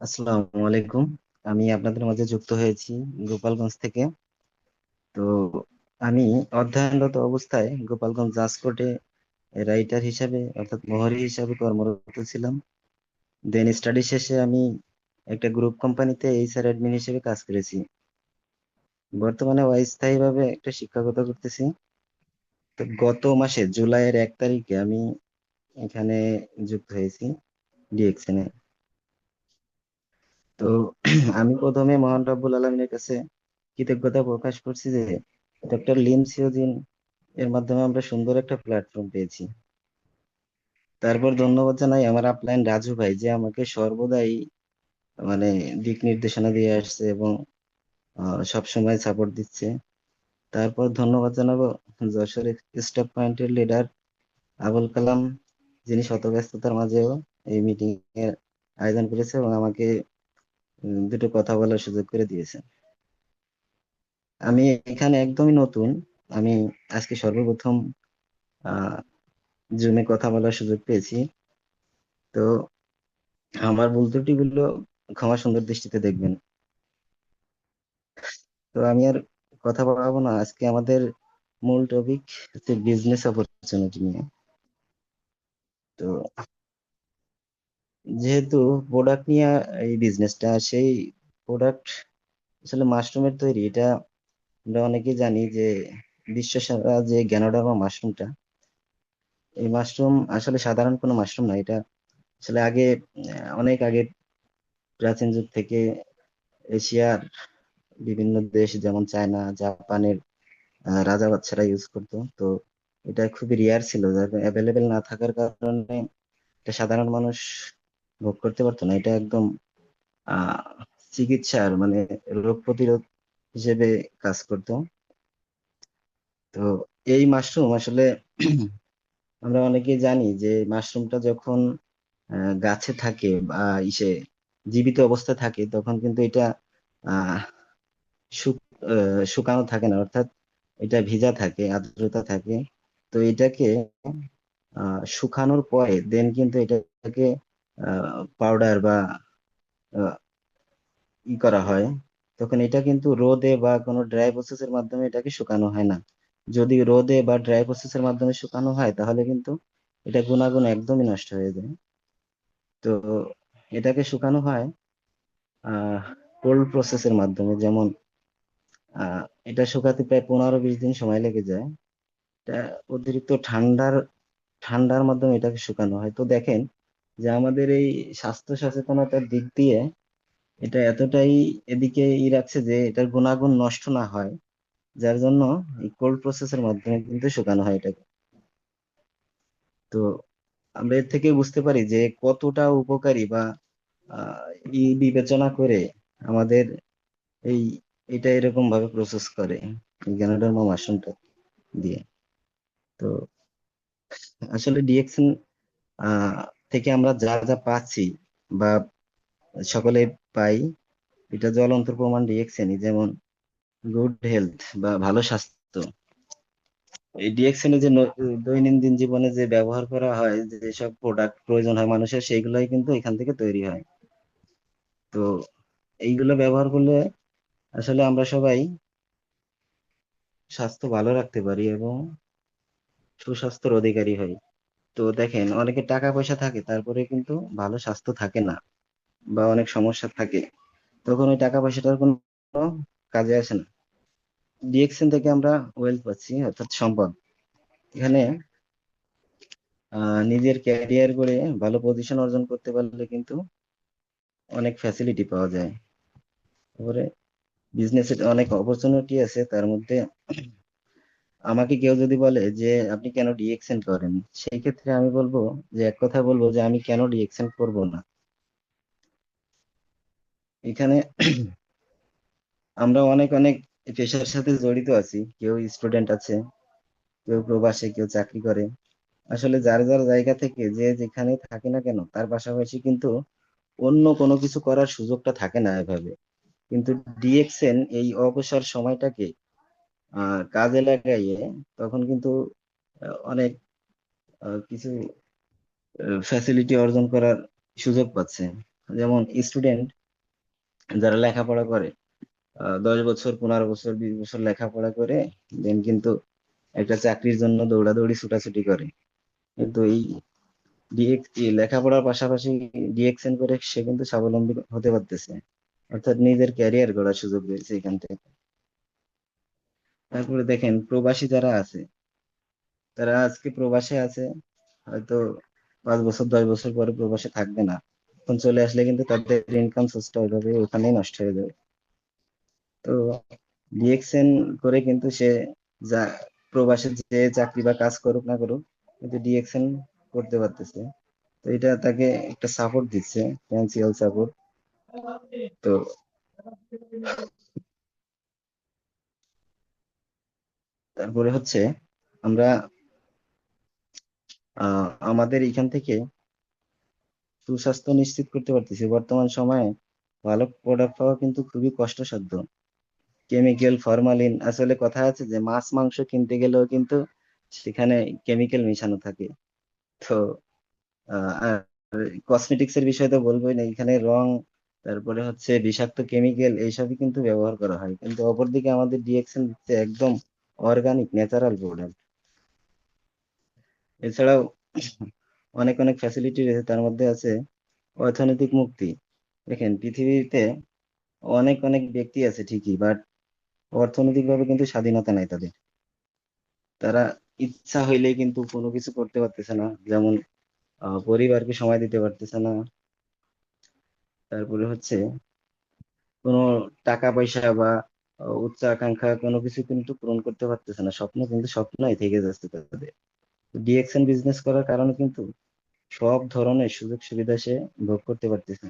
আসসালামু আলাইকুম। আমি আপনাদের মাঝে যুক্ত হয়েছি গোপালগঞ্জ থেকে। তো আমি অধ্যয়নরত অবস্থায় গোপালগঞ্জ জাজ কোর্টে রাইটার হিসাবে, অর্থাৎ মোহরি হিসাবে কর্মরত ছিলাম। দেন স্টাডি শেষে আমি একটা গ্রুপ কোম্পানিতে এইচআর অ্যাডমিন হিসেবে কাজ করেছি। বর্তমানে অস্থায়ীভাবে একটা শিক্ষকতা করতেছি। তো গত মাসে জুলাইয়ের এক তারিখে আমি এখানে যুক্ত হয়েছি ডিএক্সএন তো আমি প্রথমে মহান রব্বুল আলমিনের কাছে কৃতজ্ঞতা প্রকাশ করছি যে ডক্টর লিম সিওজিন এর মাধ্যমে আমরা সুন্দর একটা প্ল্যাটফর্ম পেয়েছি। তারপর ধন্যবাদ জানাই আমার আপলাইন রাজু ভাই যে আমাকে সর্বদাই মানে দিক নির্দেশনা দিয়ে আসছে এবং সব সময় সাপোর্ট দিচ্ছে। তারপর ধন্যবাদ জানাব যশোর স্টাফ পয়েন্টের লিডার আবুল কালাম যিনি শত ব্যস্ততার মাঝেও এই মিটিং এর আয়োজন করেছে এবং আমাকে দুটো কথা বলার সুযোগ করে দিয়েছেন। আমি এখানে একদমই নতুন। আমি আজকে সর্বপ্রথম জুমে কথা বলার সুযোগ পেয়েছি। তো আমার ভুল ত্রুটিগুলো ক্ষমা সুন্দর দৃষ্টিতে দেখবেন। তো আমি আর কথা বলাবো না। আজকে আমাদের মূল টপিক হচ্ছে বিজনেস অপরচুনিটি নিয়ে। তো যেহেতু প্রোডাক্ট নিয়ে এই বিজনেসটা সেই প্রোডাক্ট আসলে মাশরুমের তৈরি। এটা আমরা অনেকেই জানি যে বিশ্ব সেরা যে গ্যানোডার্মা মাশরুমটা এই মাশরুম আসলে সাধারণ কোনো মাশরুম না। এটা আসলে আগে, অনেক আগে প্রাচীন যুগ থেকে এশিয়ার বিভিন্ন দেশ, যেমন চায়না, জাপানের রাজা বাচ্চারা ইউজ করতো। তো এটা খুবই রেয়ার ছিল অ্যাভেলেবেল না থাকার কারণে এটা সাধারণ মানুষ ভোগ করতে পারতো না। এটা একদম চিকিৎসার মানে রোগ প্রতিরোধ হিসেবে কাজ করতো। তো এই মাশরুম আসলে আমরা অনেকেই জানি যে মাশরুমটা যখন গাছে থাকে বা ইসে জীবিত অবস্থায় থাকে তখন কিন্তু এটা শুকানো থাকে না। অর্থাৎ এটা ভিজা থাকে, আর্দ্রতা থাকে। তো এটাকে শুকানোর পরে দেন কিন্তু এটাকে পাউডার বা ই করা হয়। তখন এটা কিন্তু রোদে বা কোনো ড্রাই প্রসেসের মাধ্যমে এটাকে শুকানো হয় না। যদি রোদে বা ড্রাই প্রসেসের মাধ্যমে শুকানো হয়, তাহলে কিন্তু এটা গুণাগুণ একদমই নষ্ট হয়ে যায়। তো এটাকে শুকানো হয় কোল্ড প্রসেসের মাধ্যমে। যেমন এটা শুকাতে প্রায় পনেরো বিশ দিন সময় লেগে যায়। অতিরিক্ত ঠান্ডার ঠান্ডার মাধ্যমে এটাকে শুকানো হয়। তো দেখেন যে আমাদের এই স্বাস্থ্য সচেতনতার দিক দিয়ে এটা এতটাই এদিকে ই রাখছে যে এটার গুণাগুণ নষ্ট না হয়, যার জন্য এই কোল্ড প্রসেসের মাধ্যমে কিন্তু শুকানো হয় এটাকে। তো আমরা এর থেকে বুঝতে পারি যে কতটা উপকারী বা ই বিবেচনা করে আমাদের এই, এটা এরকম ভাবে প্রসেস করে গ্যানোডার্মা মাশরুমটা দিয়ে। তো আসলে ডিএক্সএন থেকে আমরা যা যা পাচ্ছি বা সকলে পাই, এটা জ্বলন্ত প্রমাণ ডিএক্সএনই যেমন গুড হেলথ বা ভালো স্বাস্থ্য। এই ডিএক্সএন যে দৈনন্দিন জীবনে যে ব্যবহার করা হয়, যে যেসব প্রোডাক্ট প্রয়োজন হয় মানুষের, সেইগুলাই কিন্তু এখান থেকে তৈরি হয়। তো এইগুলো ব্যবহার করলে আসলে আমরা সবাই স্বাস্থ্য ভালো রাখতে পারি এবং সুস্বাস্থ্যের অধিকারী হই তো দেখেন অনেকে টাকা পয়সা থাকে, তারপরে কিন্তু ভালো স্বাস্থ্য থাকে না বা অনেক সমস্যা থাকে। তখন ওই টাকা পয়সাটার কোনো কাজে আসে না। ডিএক্সএন থেকে আমরা ওয়েলথ পাচ্ছি, অর্থাৎ সম্পদ। এখানে নিজের ক্যারিয়ার করে ভালো পজিশন অর্জন করতে পারলে কিন্তু অনেক ফ্যাসিলিটি পাওয়া যায়। তারপরে বিজনেসের অনেক অপরচুনিটি আছে, তার মধ্যে আমাকে কেউ যদি বলে যে আপনি কেন ডিএক্সএন করেন সেই ক্ষেত্রে আমি বলব যে এক কথা বলব যে আমি কেন ডিএক্সএন করব না। এখানে আমরা অনেক অনেক পেশার সাথে জড়িত আছি। কেউ স্টুডেন্ট আছে, কেউ প্রবাসে, কেউ চাকরি করে। আসলে যার যার জায়গা থেকে যে যেখানে থাকে না কেন, তার পাশাপাশি কিন্তু অন্য কোনো কিছু করার সুযোগটা থাকে না এভাবে। কিন্তু ডিএক্সএন এই অবসর সময়টাকে কাজে লাগাইয়ে তখন কিন্তু অনেক কিছু ফ্যাসিলিটি অর্জন করার সুযোগ পাচ্ছে। যেমন স্টুডেন্ট যারা লেখাপড়া করে দশ বছর, পনেরো বছর, বিশ বছর লেখাপড়া করে দেন কিন্তু একটা চাকরির জন্য দৌড়াদৌড়ি, ছুটাছুটি করে। কিন্তু এই ডিএক্স লেখাপড়ার পাশাপাশি ডিএক্সএন করে সে কিন্তু স্বাবলম্বী হতে পারতেছে। অর্থাৎ নিজের ক্যারিয়ার গড়ার সুযোগ রয়েছে এখান থেকে। তারপরে দেখেন, প্রবাসী যারা আছে, তারা আজকে প্রবাসে আছে, হয়তো পাঁচ বছর, দশ বছর পরে প্রবাসে থাকবে না। তখন চলে আসলে কিন্তু তাদের ইনকাম সোর্সটা ওইভাবে ওখানেই নষ্ট হয়ে যাবে। তো ডিএক্সএন করে কিন্তু সে যা, প্রবাসে যে চাকরি বা কাজ করুক না করুক, কিন্তু ডিএক্সএন করতে পারতেছে। তো এটা তাকে একটা সাপোর্ট দিচ্ছে ফিনান্সিয়াল সাপোর্ট তো তারপরে হচ্ছে আমরা আমাদের এখান থেকে সুস্বাস্থ্য নিশ্চিত করতে পারতেছি। বর্তমান সময়ে ভালো প্রোডাক্ট পাওয়া কিন্তু খুবই কষ্টসাধ্য। কেমিক্যাল ফরমালিন আসলে কথা আছে যে মাছ, মাংস কিনতে গেলেও কিন্তু সেখানে কেমিক্যাল মেশানো থাকে। তো কসমেটিক্স এর বিষয়ে তো বলবোই না, এখানে রং, তারপরে হচ্ছে বিষাক্ত কেমিক্যাল এইসবই কিন্তু ব্যবহার করা হয়। কিন্তু অপরদিকে আমাদের ডিএক্সএন একদম অর্গানিক ন্যাচারাল প্রোডাক্ট এছাড়াও অনেক অনেক ফ্যাসিলিটি রয়েছে, তার মধ্যে আছে অর্থনৈতিক মুক্তি। দেখেন, পৃথিবীতে অনেক অনেক ব্যক্তি আছে ঠিকই বাট অর্থনৈতিকভাবে কিন্তু স্বাধীনতা নাই তাদের। তারা ইচ্ছা হইলেই কিন্তু কোনো কিছু করতে পারতেছে না, যেমন পরিবারকে সময় দিতে পারতেছে না। তারপরে হচ্ছে কোনো টাকা পয়সা বা উচ্চ আকাঙ্ক্ষা কোনো কিছু কিন্তু পূরণ করতে পারতেছে না। স্বপ্ন কিন্তু স্বপ্নই থেকে যাচ্ছে তাদের। ডিএক্সএন বিজনেস করার কারণে কিন্তু সব ধরনের সুযোগ সুবিধা সে ভোগ করতে পারতেছে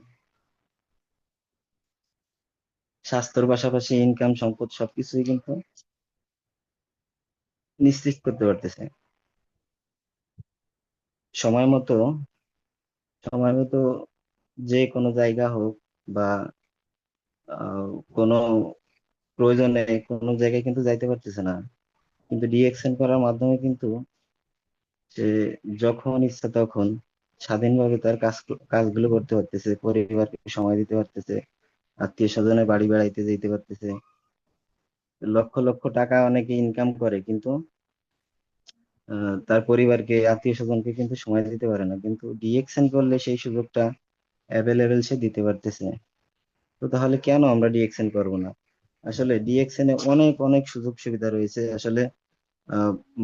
স্বাস্থ্যের পাশাপাশি ইনকাম সম্পদ সবকিছুই কিন্তু নিশ্চিত করতে পারতেছে। সময় মতো সময় মতো যে কোনো জায়গা হোক বা কোনো প্রয়োজনে কোনো জায়গায় কিন্তু যাইতে পারতেছে না। কিন্তু ডিএক্সএন করার মাধ্যমে কিন্তু সে যখন ইচ্ছা তখন স্বাধীনভাবে তার কাজ, কাজগুলো করতে পারতেছে, পরিবারকে সময় দিতে পারতেছে আত্মীয় স্বজনের বাড়ি বেড়াইতে যেতে পারতেছে। লক্ষ লক্ষ টাকা অনেকে ইনকাম করে, কিন্তু তার পরিবারকে আত্মীয় স্বজনকে কিন্তু সময় দিতে পারে না। কিন্তু ডিএক্সএন করলে সেই সুযোগটা অ্যাভেলেবেল সে দিতে পারতেছে। তো তাহলে কেন আমরা ডিএক্সএন করব না? আসলে ডিএক্সএন এ অনেক অনেক সুযোগ সুবিধা রয়েছে। আসলে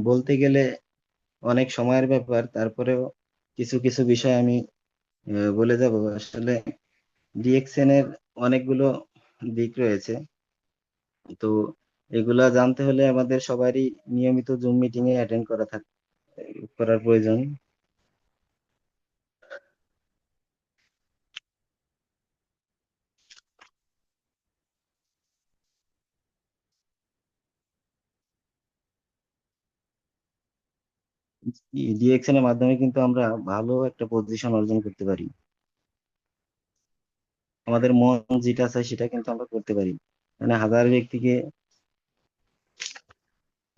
বলতে গেলে অনেক সময়ের ব্যাপার, তারপরেও কিছু কিছু বিষয় আমি বলে যাব। আসলে ডিএক্সএন এর অনেকগুলো দিক রয়েছে। তো এগুলা জানতে হলে আমাদের সবারই নিয়মিত জুম মিটিং এ অ্যাটেন্ড করা থাক, করার প্রয়োজন। ডিএক্সএন এর মাধ্যমে কিন্তু আমরা ভালো একটা পজিশন অর্জন করতে পারি। আমাদের মন যেটা চায় সেটা কিন্তু আমরা করতে পারি। মানে হাজার ব্যক্তিকে,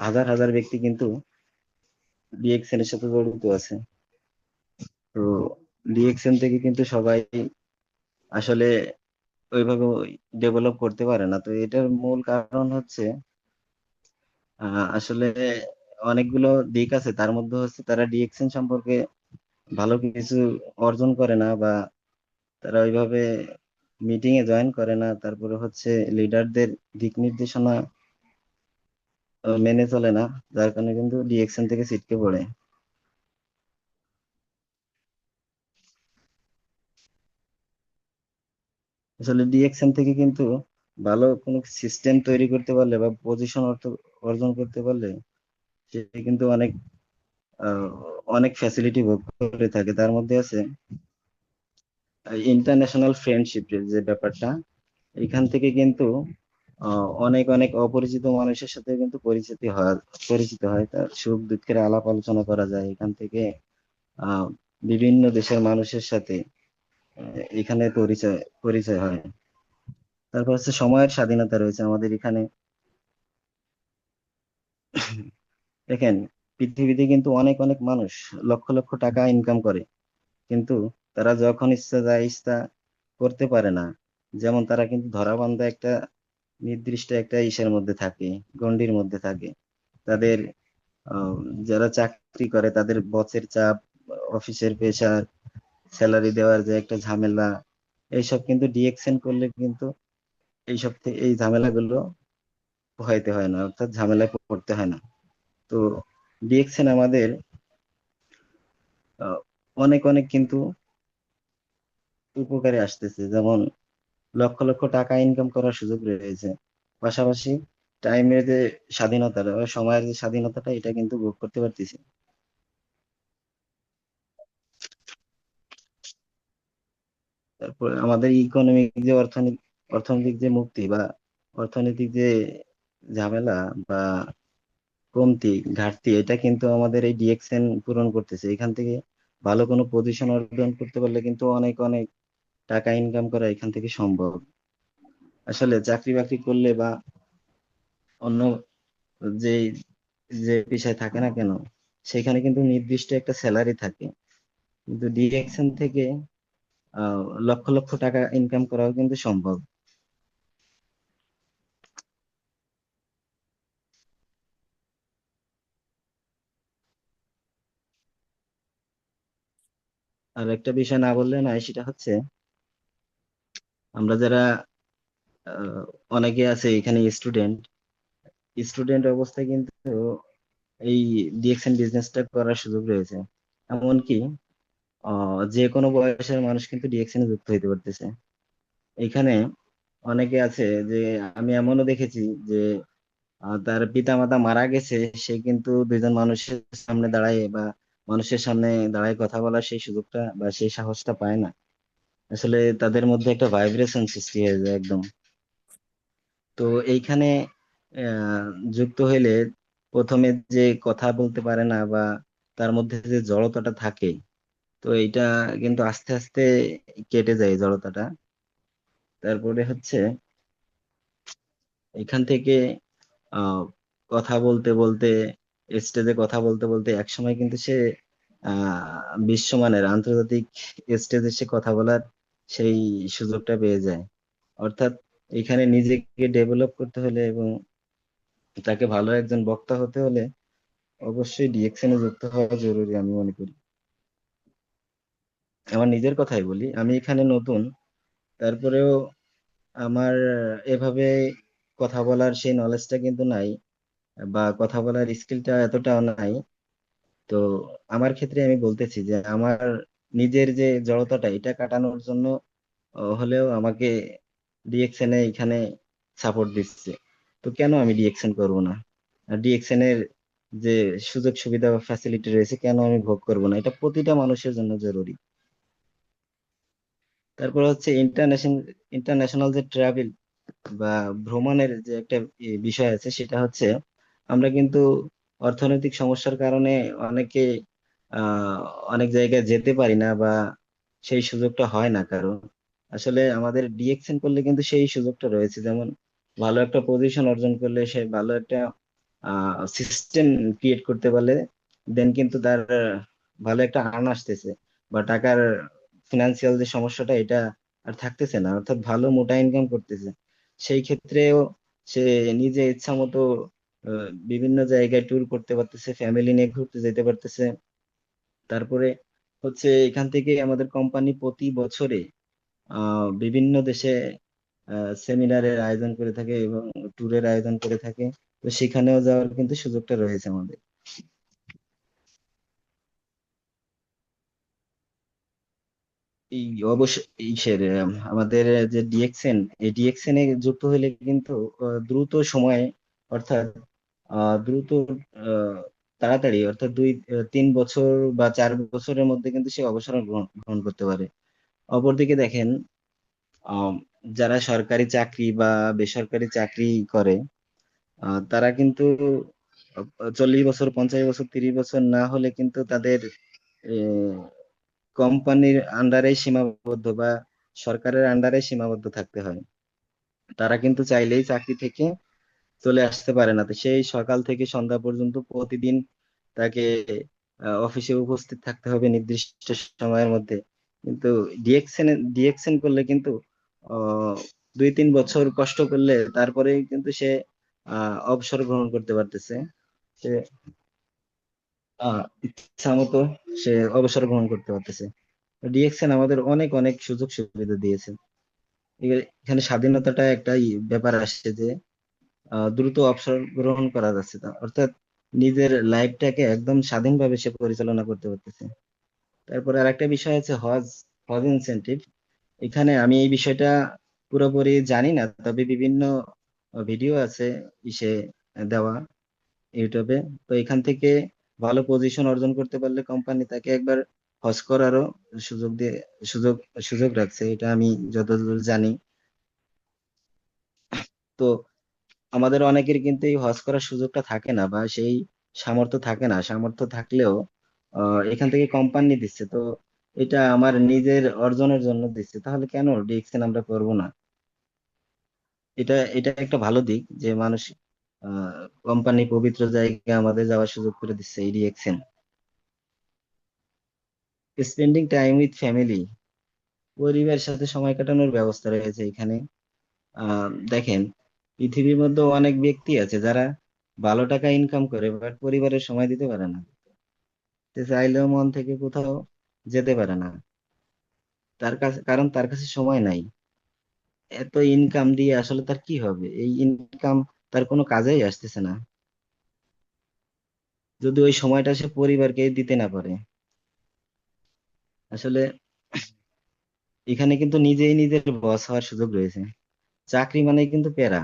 হাজার হাজার ব্যক্তি কিন্তু ডিএক্সএন এর সাথে জড়িত আছে। তো ডিএক্সএন থেকে কিন্তু সবাই আসলে ওইভাবে ডেভেলপ করতে পারে না। তো এটার মূল কারণ হচ্ছে আসলে অনেকগুলো দিক আছে। তার মধ্যে হচ্ছে তারা ডিএক্সএন সম্পর্কে ভালো কিছু অর্জন করে না বা তারা ওইভাবে মিটিং এ জয়েন করে না। তারপরে হচ্ছে লিডারদের দিক নির্দেশনা মেনে চলে না। যার কারণে কিন্তু ডিএক্সএন থেকে ছিটকে পড়ে। আসলে ডিএক্সএন থেকে কিন্তু ভালো কোনো সিস্টেম তৈরি করতে পারলে বা পজিশন অর্জন করতে পারলে সে কিন্তু অনেক অনেক ফ্যাসিলিটি ভোগ করে থাকে। তার মধ্যে আছে ইন্টারন্যাশনাল ফ্রেন্ডশিপ যে ব্যাপারটা, এখান থেকে কিন্তু অনেক অনেক অপরিচিত মানুষের সাথে কিন্তু পরিচিতি হয়, পরিচিত হয়। তার সুখ দুঃখের আলাপ আলোচনা করা যায় এখান থেকে বিভিন্ন দেশের মানুষের সাথে এখানে পরিচয় পরিচয় হয়। তারপর হচ্ছে সময়ের স্বাধীনতা রয়েছে আমাদের এখানে। দেখেন, পৃথিবীতে কিন্তু অনেক অনেক মানুষ লক্ষ লক্ষ টাকা ইনকাম করে। কিন্তু তারা যখন ইচ্ছা যায় ইচ্ছা করতে পারে না, যেমন তারা কিন্তু ধরাবান্ধা একটা নির্দিষ্ট একটা ইসের মধ্যে থাকে, গণ্ডির মধ্যে থাকে। তাদের যারা চাকরি করে, তাদের বসের চাপ অফিসের প্রেশার স্যালারি দেওয়ার যে একটা ঝামেলা, এইসব কিন্তু ডিএকশন করলে কিন্তু এইসব এই ঝামেলাগুলো পোহাইতে হয় না, অর্থাৎ ঝামেলায় পড়তে হয় না। তো ডিএকশন আমাদের অনেক অনেক কিন্তু উপকারে আসতেছে। যেমন লক্ষ লক্ষ টাকা ইনকাম করার সুযোগ রয়েছে। পাশাপাশি টাইমের যে স্বাধীনতাটা, বা সময়ের যে স্বাধীনতাটা, এটা কিন্তু ভোগ করতে পারতেছি। তারপর আমাদের ইকোনমিক যে অর্থনীতি, অর্থনৈতিক যে মুক্তি বা অর্থনৈতিক যে ঝামেলা বা কমতি ঘাটতি, এটা কিন্তু আমাদের এই ডিএক্সএন পূরণ করতেছে। এখান থেকে ভালো কোনো পজিশন অর্জন করতে পারলে কিন্তু অনেক অনেক টাকা ইনকাম করা এখান থেকে সম্ভব। আসলে চাকরি বাকরি করলে বা অন্য যে যে পেশায় থাকে না কেন, সেখানে কিন্তু নির্দিষ্ট একটা স্যালারি থাকে। কিন্তু ডিরেকশন থেকে লক্ষ লক্ষ টাকা ইনকাম করাও কিন্তু সম্ভব। আর একটা বিষয় না বললে নয়, সেটা হচ্ছে আমরা যারা অনেকে আছে এখানে স্টুডেন্ট স্টুডেন্ট অবস্থায় কিন্তু এই ডিএকশন বিজনেসটা করার সুযোগ রয়েছে। এমনকি যে কোনো বয়সের মানুষ কিন্তু ডিএকশনে যুক্ত হইতে পারতেছে। এখানে অনেকে আছে যে, আমি এমনও দেখেছি যে তার পিতামাতা মারা গেছে, সে কিন্তু দুজন মানুষের সামনে দাঁড়ায় বা মানুষের সামনে দাঁড়ায় কথা বলার সেই সুযোগটা বা সেই সাহসটা পায় না। আসলে তাদের মধ্যে একটা ভাইব্রেশন সৃষ্টি হয়ে যায় একদম। তো এইখানে যুক্ত হইলে প্রথমে যে কথা বলতে পারে না বা তার মধ্যে যে জড়তাটা থাকে, তো এইটা কিন্তু আস্তে আস্তে কেটে যায় জড়তাটা। তারপরে হচ্ছে, এখান থেকে কথা বলতে বলতে স্টেজে কথা বলতে বলতে একসময় কিন্তু সে বিশ্বমানের আন্তর্জাতিক স্টেজে সে কথা বলার সেই সুযোগটা পেয়ে যায়। অর্থাৎ এখানে নিজেকে ডেভেলপ করতে হলে এবং তাকে ভালো একজন বক্তা হতে হলে অবশ্যই ডিএকশনে যুক্ত হওয়া জরুরি আমি মনে করি। আমার নিজের কথাই বলি, আমি এখানে নতুন, তারপরেও আমার এভাবে কথা বলার সেই নলেজটা কিন্তু নাই। বা কথা বলার স্কিলটা এতটাও নাই। তো আমার ক্ষেত্রে আমি বলতেছি যে, আমার নিজের যে জড়তাটা, এটা কাটানোর জন্য হলেও আমাকে ডিএক্সএন এ এখানে সাপোর্ট দিচ্ছে। তো কেন আমি ডিএক্সএন করব না? আর ডিএক্সএন এর যে সুযোগ, সুবিধা বা ফ্যাসিলিটি রয়েছে, কেন আমি ভোগ করব না? এটা প্রতিটা মানুষের জন্য জরুরি। তারপর হচ্ছে ইন্টারন্যাশনাল ইন্টারন্যাশনাল যে ট্রাভেল বা ভ্রমণের যে একটা বিষয় আছে, সেটা হচ্ছে আমরা কিন্তু অর্থনৈতিক সমস্যার কারণে অনেকে অনেক জায়গায় যেতে পারি না বা সেই সুযোগটা হয় না কারও। আসলে আমাদের ডিএকশন করলে কিন্তু সেই সুযোগটা রয়েছে। যেমন ভালো একটা পজিশন অর্জন করলে সে ভালো একটা সিস্টেম ক্রিয়েট করতে পারলে দেন কিন্তু তার ভালো একটা আর্ন আসতেছে। বা টাকার ফিনান্সিয়াল যে সমস্যাটা, এটা আর থাকতেছে না। অর্থাৎ ভালো মোটা ইনকাম করতেছে। সেই ক্ষেত্রেও সে নিজে ইচ্ছা মতো বিভিন্ন জায়গায় ট্যুর করতে পারতেছে ফ্যামিলি নিয়ে ঘুরতে যেতে পারতেছে। তারপরে হচ্ছে এখান থেকে আমাদের কোম্পানি প্রতি বছরে বিভিন্ন দেশে সেমিনারের আয়োজন করে থাকে এবং ট্যুরের আয়োজন করে থাকে। তো সেখানেও যাওয়ার কিন্তু সুযোগটা রয়েছে আমাদের। এই অবশ্যই আমাদের যে ডিএক্সএন এই ডিএক্সএন এ যুক্ত হলে কিন্তু দ্রুত সময়ে, অর্থাৎ দ্রুত তাড়াতাড়ি, অর্থাৎ দুই তিন বছর বা চার বছরের মধ্যে কিন্তু সে অবসর গ্রহণ করতে পারে। অপরদিকে দেখেন যারা সরকারি চাকরি বা বেসরকারি চাকরি করে তারা কিন্তু চল্লিশ বছর, পঞ্চাশ বছর, তিরিশ বছর না হলে কিন্তু তাদের কোম্পানির আন্ডারে সীমাবদ্ধ বা সরকারের আন্ডারে সীমাবদ্ধ থাকতে হয়। তারা কিন্তু চাইলেই চাকরি থেকে চলে আসতে পারে না। তো সেই সকাল থেকে সন্ধ্যা পর্যন্ত প্রতিদিন তাকে অফিসে উপস্থিত থাকতে হবে নির্দিষ্ট সময়ের মধ্যে। কিন্তু ডিএক্সএন ডিএক্সএন করলে কিন্তু দুই তিন বছর কষ্ট করলে তারপরে কিন্তু সে অবসর গ্রহণ করতে পারতেছে। সে ইচ্ছা মতো সে অবসর গ্রহণ করতে পারতেছে। ডিএক্সএন আমাদের অনেক অনেক সুযোগ সুবিধা দিয়েছে এখানে স্বাধীনতাটা একটা ব্যাপার আসছে যে দ্রুত অবসর গ্রহণ করা যাচ্ছে অর্থাৎ নিজের লাইফটাকে একদম স্বাধীনভাবে সে পরিচালনা করতে পারতেছে। তারপরে আর একটা বিষয় আছে হজ হজ ইনসেন্টিভ এখানে আমি এই বিষয়টা পুরোপুরি জানি না, তবে বিভিন্ন ভিডিও আছে ইসে দেওয়া ইউটিউবে তো এখান থেকে ভালো পজিশন অর্জন করতে পারলে কোম্পানি তাকে একবার হজ করারও সুযোগ দিয়ে, সুযোগ সুযোগ রাখছে, এটা আমি যতদূর জানি। তো আমাদের অনেকের কিন্তু এই হজ করার সুযোগটা থাকে না বা সেই সামর্থ্য থাকে না। সামর্থ্য থাকলেও এখান থেকে কোম্পানি দিচ্ছে। তো এটা আমার নিজের অর্জনের জন্য দিচ্ছে। তাহলে কেন ডিএক্সএন আমরা করব না? এটা এটা একটা ভালো দিক যে মানুষ কোম্পানি পবিত্র জায়গায় আমাদের যাওয়ার সুযোগ করে দিচ্ছে এই DXN. Spending time with family পরিবারের সাথে সময় কাটানোর ব্যবস্থা রয়েছে এখানে। দেখেন পৃথিবীর মধ্যে অনেক ব্যক্তি আছে যারা ভালো টাকা ইনকাম করে বাট পরিবারের সময় দিতে পারে না। চাইলেও মন থেকে কোথাও যেতে পারে না। তার কাছে, কারণ তার কাছে সময় নাই। এত ইনকাম দিয়ে আসলে তার কি হবে? এই ইনকাম তার কোনো কাজেই আসতেছে না। যদি ওই সময়টা সে পরিবারকে দিতে না পারে। আসলে এখানে কিন্তু নিজেই নিজের বস হওয়ার সুযোগ রয়েছে। চাকরি মানে কিন্তু প্যারা।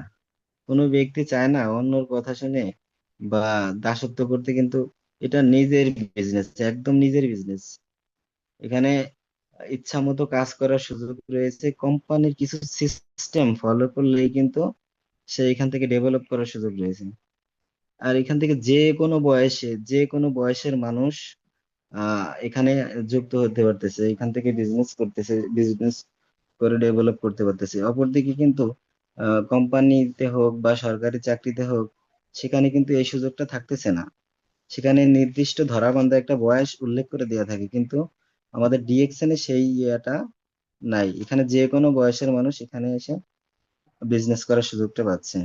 কোনো ব্যক্তি চায় না অন্যর কথা শুনে বা দাসত্ব করতে, কিন্তু এটা নিজের বিজনেস একদম নিজের বিজনেস এখানে ইচ্ছা মতো কাজ করার সুযোগ রয়েছে। কোম্পানির কিছু সিস্টেম ফলো করলেই কিন্তু সে এখান থেকে ডেভেলপ করার সুযোগ রয়েছে। আর এখান থেকে যে কোনো বয়সে, যে কোনো বয়সের মানুষ এখানে যুক্ত হতে পারতেছে, এখান থেকে বিজনেস করতেছে বিজনেস করে ডেভেলপ করতে পারতেছে। অপরদিকে কিন্তু কোম্পানিতে হোক বা সরকারি চাকরিতে হোক, সেখানে কিন্তু এই সুযোগটা থাকতেছে না। সেখানে নির্দিষ্ট ধরাবান্ধা একটা বয়স উল্লেখ করে দেওয়া থাকে, কিন্তু আমাদের ডিএক্সএন সেই ইয়েটা নাই। এখানে যে কোনো বয়সের মানুষ এখানে এসে বিজনেস করার সুযোগটা পাচ্ছে।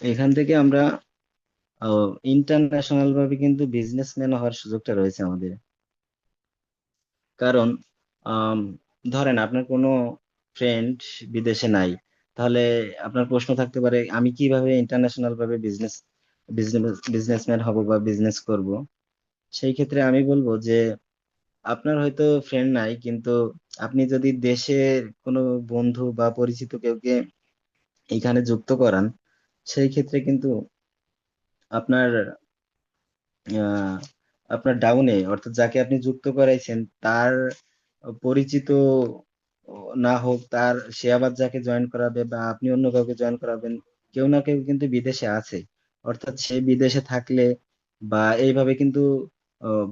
এখান থেকে আমরা ইন্টারন্যাশনাল ভাবে কিন্তু বিজনেসম্যান হওয়ার সুযোগটা রয়েছে আমাদের। কারণ ধরেন আপনার কোনো ফ্রেন্ড বিদেশে নাই তাহলে আপনার প্রশ্ন থাকতে পারে আমি কীভাবে ইন্টারন্যাশনাল ভাবে বিজনেস বিজনেস বিজনেসম্যান হব বা বিজনেস করব? সেই ক্ষেত্রে আমি বলব যে আপনার হয়তো ফ্রেন্ড নাই কিন্তু আপনি যদি দেশের কোনো বন্ধু বা পরিচিত কেউকে এখানে যুক্ত করান সেই ক্ষেত্রে কিন্তু আপনার আহ, আপনার ডাউনে অর্থাৎ যাকে আপনি যুক্ত করাইছেন, তার পরিচিত না হোক, তার সে আবার যাকে জয়েন করাবে বা আপনি অন্য কাউকে জয়েন করাবেন, কেউ না কেউ কিন্তু বিদেশে আছে। অর্থাৎ সে বিদেশে থাকলে বা এইভাবে কিন্তু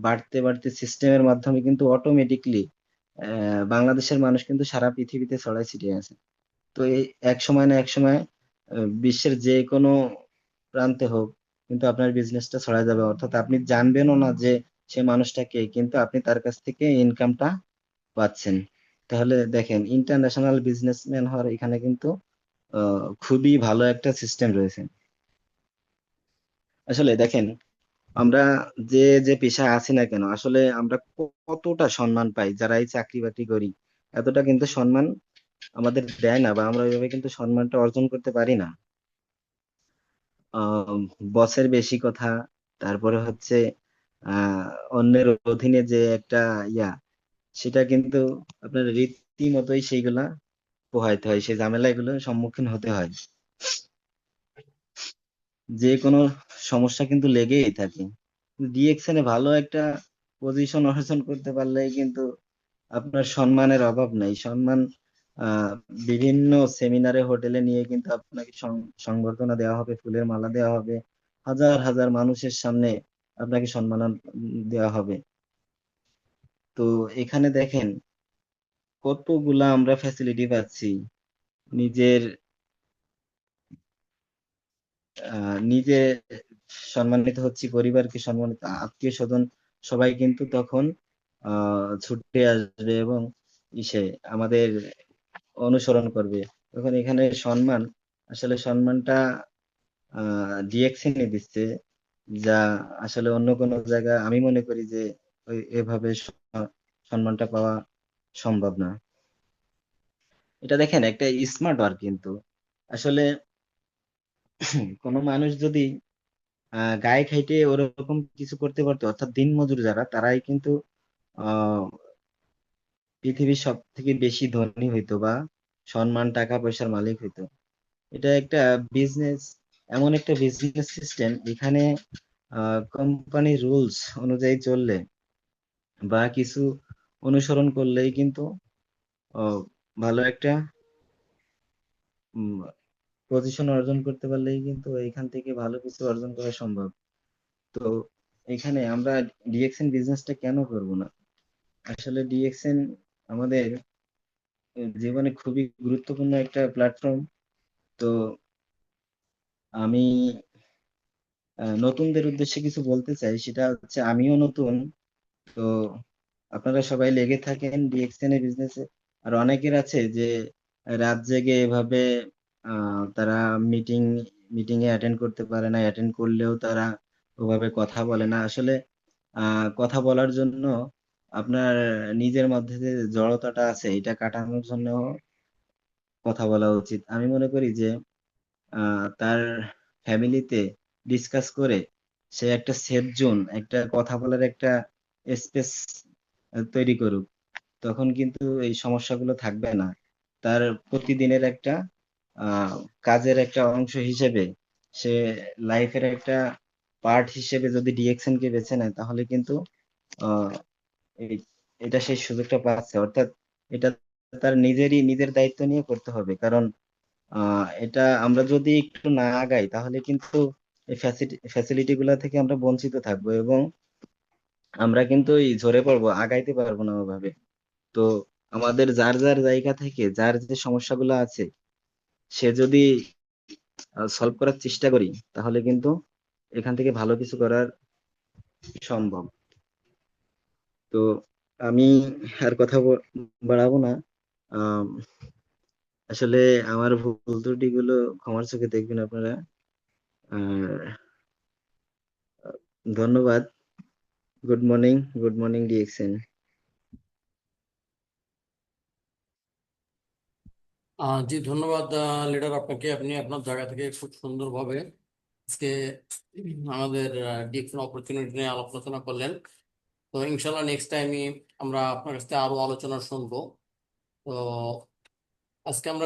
বাড়তে বাড়তে সিস্টেমের মাধ্যমে কিন্তু অটোমেটিকলি বাংলাদেশের মানুষ কিন্তু সারা পৃথিবীতে ছড়াই ছিটিয়ে আছে। তো এই এক সময় না এক সময় বিশ্বের যে কোনো প্রান্তে হোক কিন্তু আপনার বিজনেসটা ছড়াই যাবে। অর্থাৎ আপনি জানবেনও না যে সে মানুষটা কে, কিন্তু আপনি তার কাছ থেকে ইনকামটা পাচ্ছেন। তাহলে দেখেন ইন্টারন্যাশনাল বিজনেসম্যান হওয়ার এখানে কিন্তু খুবই ভালো একটা সিস্টেম রয়েছে। আসলে দেখেন, আমরা যে যে পেশায় আছি না কেন, আসলে আমরা কতটা সম্মান পাই যারা এই চাকরি বাকরি করি। এতটা কিন্তু সম্মান আমাদের দেয় না বা আমরা ওইভাবে কিন্তু সম্মানটা অর্জন করতে পারি না। বসের বেশি কথা, তারপরে হচ্ছে, আহ, অন্যের অধীনে যে একটা ইয়া, সেটা কিন্তু আপনার রীতিমতোই সেইগুলা পোহাইতে হয়, সেই ঝামেলাগুলো সম্মুখীন হতে হয়। যে কোনো সমস্যা কিন্তু লেগেই থাকে। ডিএক্সএন এ ভালো একটা পজিশন অর্জন করতে পারলেই কিন্তু আপনার সম্মানের অভাব নাই। সম্মান বিভিন্ন সেমিনারে হোটেলে নিয়ে কিন্তু আপনাকে সংবর্ধনা দেওয়া হবে, ফুলের মালা দেওয়া হবে, হাজার হাজার মানুষের সামনে আপনাকে সম্মান দেওয়া হবে। তো এখানে দেখেন কতগুলা আমরা ফ্যাসিলিটি পাচ্ছি। নিজের নিজে সম্মানিত হচ্ছি, পরিবারকে সম্মানিত, আত্মীয় স্বজন সবাই কিন্তু তখন, আহ, ছুটে আসবে এবং ইসে আমাদের অনুসরণ করবে। তখন এখানে সম্মান, আসলে সম্মানটা, আহ ডিএক্সএনই দিচ্ছে যা আসলে অন্য কোনো জায়গা আমি মনে করি যে এভাবে সম্মানটা পাওয়া সম্ভব না। এটা দেখেন, একটা স্মার্ট ওয়ার্ক কিন্তু। আসলে কোনো মানুষ যদি গায়ে খাইটে ওরকম কিছু করতে পারতো, অর্থাৎ দিনমজুর যারা, তারাই কিন্তু পৃথিবীর সব থেকে বেশি ধনী হইতো বা সম্মান, টাকা পয়সার মালিক হইতো। এটা একটা বিজনেস এমন একটা বিজনেস সিস্টেম এখানে কোম্পানি রুলস অনুযায়ী চললে বা কিছু অনুসরণ করলেই কিন্তু ভালো একটা পজিশন অর্জন করতে পারলেই কিন্তু এখান থেকে ভালো কিছু অর্জন করা সম্ভব। তো এখানে আমরা ডিএক্সএন বিজনেসটা কেন করব না? আসলে ডিএক্সএন আমাদের জীবনে খুবই গুরুত্বপূর্ণ একটা প্ল্যাটফর্ম তো আমি নতুনদের উদ্দেশ্যে কিছু বলতে চাই। সেটা হচ্ছে আমিও নতুন। তো আপনারা সবাই লেগে থাকেন ডিএক্সএন এর বিজনেসে আর অনেকের আছে যে রাত জেগে এভাবে তারা মিটিং মিটিং এ অ্যাটেন্ড করতে পারে না। অ্যাটেন্ড করলেও তারা ওভাবে কথা বলে না। আসলে কথা বলার জন্য আপনার নিজের মধ্যে যে জড়তাটা আছে, এটা কাটানোর জন্য কথা বলা উচিত। আমি মনে করি যে তার ফ্যামিলিতে ডিসকাস করে সে একটা সেফ জোন একটা কথা বলার একটা স্পেস তৈরি করুক। তখন কিন্তু এই সমস্যাগুলো থাকবে না। তার প্রতিদিনের একটা কাজের একটা অংশ হিসেবে সে লাইফের একটা পার্ট হিসেবে যদি ডিএক্সএন কে বেছে নেয়, তাহলে কিন্তু এটা সেই সুযোগটা পাচ্ছে। অর্থাৎ এটা তার নিজেরই, নিজের দায়িত্ব নিয়ে করতে হবে। কারণ এটা আমরা যদি একটু না আগাই, তাহলে কিন্তু ফ্যাসিলিটি গুলা থেকে আমরা বঞ্চিত থাকব এবং আমরা কিন্তু ঝরে পড়ব, আগাইতে পারব না ওভাবে। তো আমাদের যার যার জায়গা থেকে, যার যে সমস্যাগুলো আছে, সে যদি সলভ করার চেষ্টা করি, তাহলে কিন্তু এখান থেকে ভালো কিছু করার সম্ভব। তো আমি আর কথা বাড়াবো না। আসলে আমার ভুল ত্রুটি গুলো ক্ষমার চোখে দেখবেন আপনারা। ধন্যবাদ। Good morning good morning, DXN. জি, ধন্যবাদ লিডার আপনাকে। আপনি আপনার জায়গা থেকে খুব সুন্দরভাবে আজকে আমাদের ডিএকশন অপরচুনিটি নিয়ে আলোচনা করলেন। তো ইনশাল্লাহ নেক্সট টাইমে আমরা আপনার কাছ থেকে আরও আলোচনা শুনব। তো আজকে আমরা